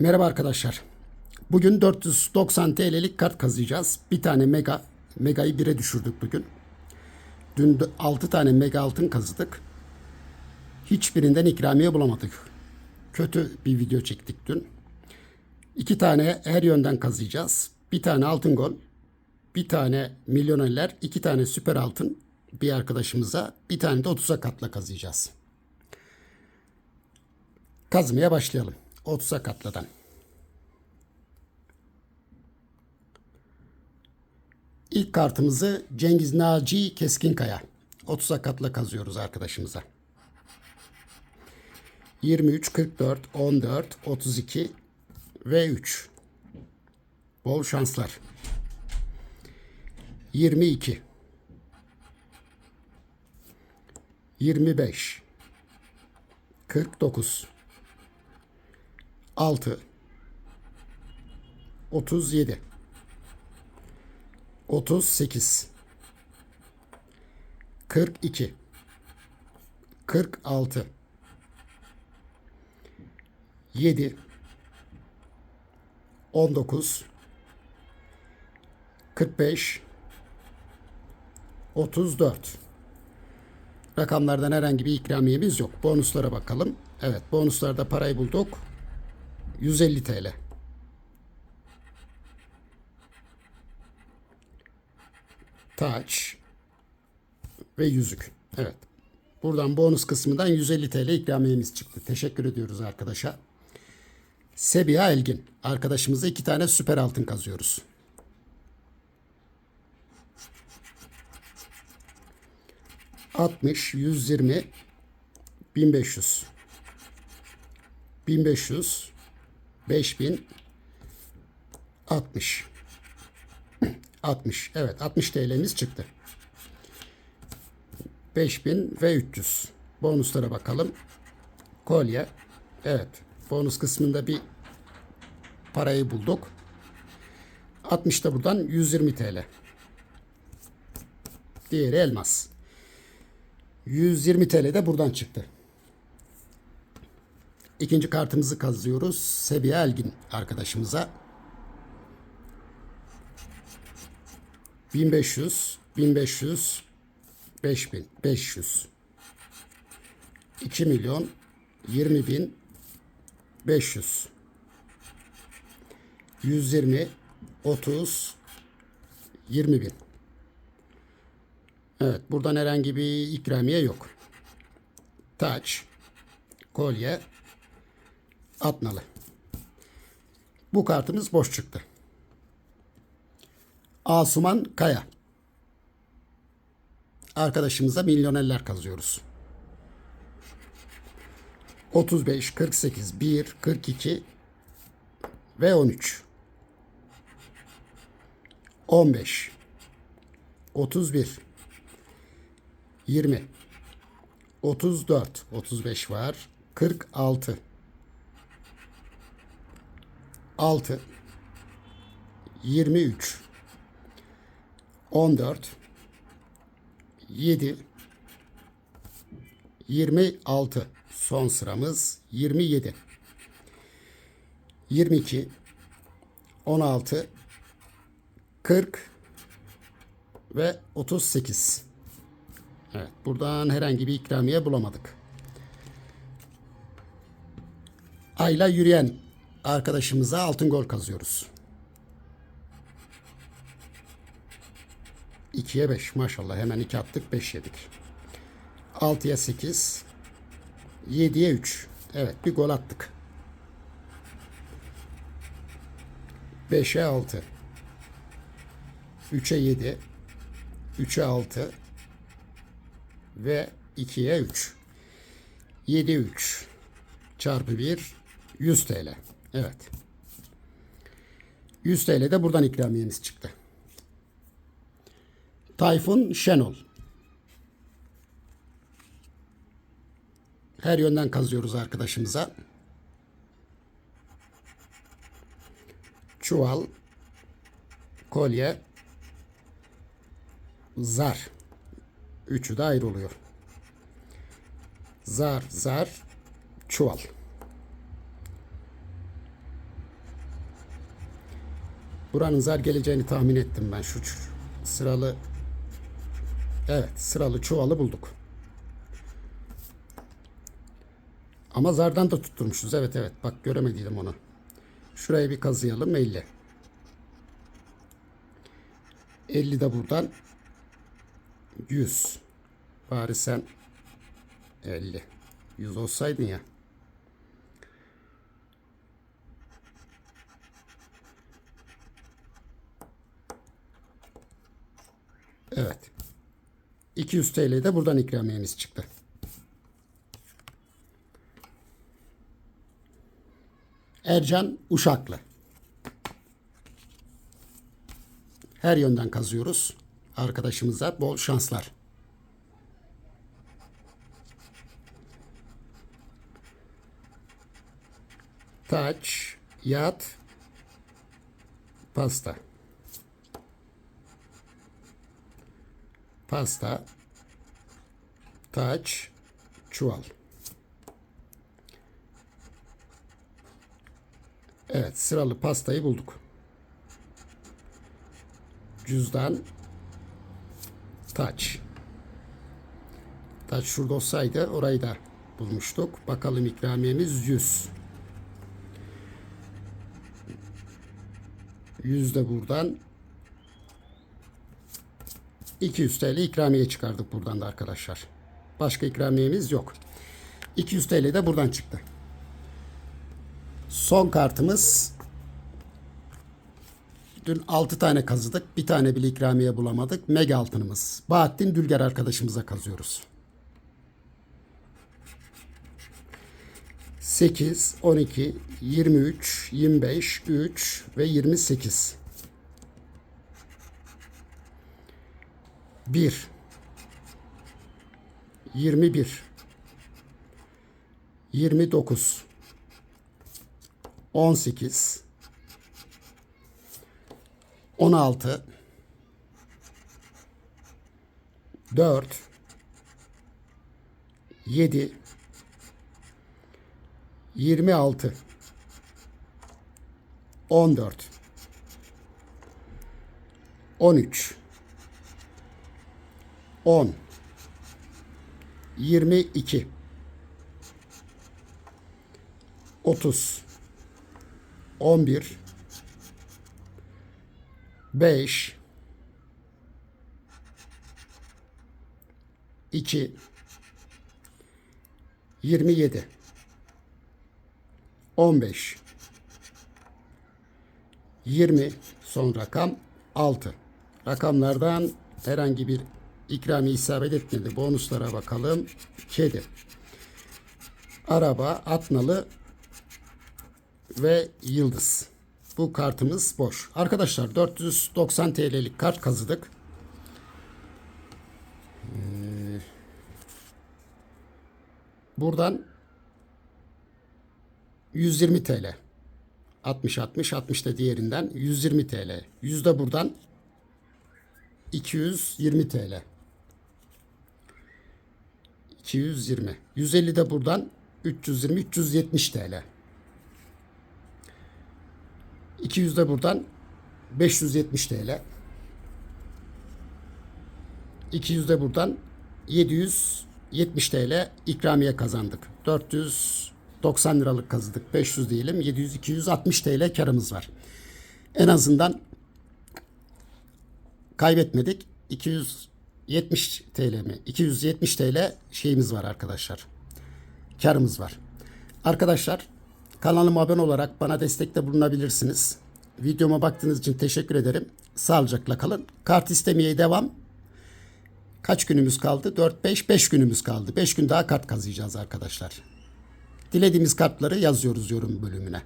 Merhaba arkadaşlar. Bugün 490 TL'lik kart kazıyacağız. Bir tane mega. Mega'yı 1'e düşürdük bugün. Dün 6 tane mega altın kazıdık. Hiçbirinden ikramiye bulamadık. Kötü bir video çektik dün. İki tane her yönden kazıyacağız. Bir tane altın gol. Bir tane milyonerler. iki tane süper altın bir arkadaşımıza. Bir tane de 30'a katla kazıyacağız. Kazmaya başlayalım. 30'a katladan. İlk kartımızı Cengiz Naci Keskinkaya. 30'a katla kazıyoruz arkadaşımıza. 23, 44, 14, 32 ve 3. Bol şanslar. 22 25 49 6 37 38 42 46 7 19 45 34 Rakamlardan herhangi bir ikramiyemiz yok. Bonuslara bakalım. Evet bonuslarda parayı bulduk. 150 TL. Taç ve yüzük. Evet. Buradan bonus kısmından 150 TL ikramiyemiz çıktı. Teşekkür ediyoruz arkadaşa. Sebiha Elgin. Arkadaşımıza iki tane süper altın kazıyoruz. Altmış, yüz yirmi, bin beş yüz. Bin beş yüz, beş bin, altmış. 60. Evet 60 TL'miz çıktı. 5000 ve 300. Bonuslara bakalım. Kolye. Evet. Bonus kısmında bir parayı bulduk. 60 da buradan 120 TL. Diğeri elmas. 120 TL de buradan çıktı. İkinci kartımızı kazıyoruz. Sebiye Elgin arkadaşımıza. 1500, 1500, 5000, 500. 2 milyon, 20 bin, 500. 120, 30, 20 bin. Evet, buradan herhangi bir ikramiye yok. Taç, kolye, atnalı. Bu kartımız boş çıktı. Asuman Kaya. Arkadaşımıza milyonerler kazıyoruz. 35, 48, 1, 42 ve 13. 15, 31, 20, 34, 35 var, 46, 6, 23, 14 7 26 son sıramız 27 22 16 40 ve 38 Evet buradan herhangi bir ikramiye bulamadık. Ayla yürüyen arkadaşımıza altın gol kazıyoruz. 2'ye 5 maşallah hemen 2 attık 5 yedik. 6'ya 8 7'ye 3 evet bir gol attık. 5'e 6 3'e 7 3'e 6 ve 2'ye 3 7 3 çarpı 1 100 TL. Evet. 100 TL de buradan ikramiyemiz çıktı. Tayfun Şenol. Her yönden kazıyoruz arkadaşımıza. Çuval, kolye, zar. Üçü de ayrı oluyor. Zar, zar, çuval. Buranın zar geleceğini tahmin ettim ben şu sıralı Evet sıralı çuvalı bulduk. Ama zardan da tutturmuşuz. Evet evet bak göremediydim onu. Şuraya bir kazıyalım 50. 50 de buradan 100. Bari sen 50. 100 olsaydın ya. Evet. 200 TL de buradan ikramiyemiz çıktı. Ercan Uşaklı. Her yönden kazıyoruz. Arkadaşımıza bol şanslar. Taç, yat, pasta. Pasta, taç, çuval. Evet, sıralı pastayı bulduk. Cüzdan, taç. Taç şurada olsaydı orayı da bulmuştuk. Bakalım ikramiyemiz 100. 100 de buradan 200 TL ikramiye çıkardık buradan da arkadaşlar. Başka ikramiyemiz yok. 200 TL de buradan çıktı. Son kartımız dün 6 tane kazıdık. Bir tane bile ikramiye bulamadık. Mega altınımız. Bahattin Dülger arkadaşımıza kazıyoruz. 8, 12, 23, 25, 3 ve 28. 1 21 29 18 16 4 7 26 14 13 10 22 30 11 5 2 27 15 20 son rakam 6 rakamlardan herhangi bir ikrami isabet etmedi bonuslara bakalım kedi araba atnalı ve yıldız bu kartımız boş arkadaşlar 490 TL'lik kart kazıdık Ee, buradan 120 TL. 60 60 60 da diğerinden 120 TL. Yüzde buradan 220 TL. 220. 150 de buradan 320 370 TL. 200 de buradan 570 TL. 200 de buradan 770 TL ikramiye kazandık. 490 liralık kazıdık. 500 diyelim. 700 260 TL karımız var. En azından kaybetmedik. 270 TL mi? 270 TL şeyimiz var arkadaşlar. Karımız var. Arkadaşlar kanalıma abone olarak bana destekte bulunabilirsiniz. Videoma baktığınız için teşekkür ederim. Sağlıcakla kalın. Kart istemeye devam. Kaç günümüz kaldı? 4 5 5 günümüz kaldı. 5 gün daha kart kazıyacağız arkadaşlar. Dilediğimiz kartları yazıyoruz yorum bölümüne.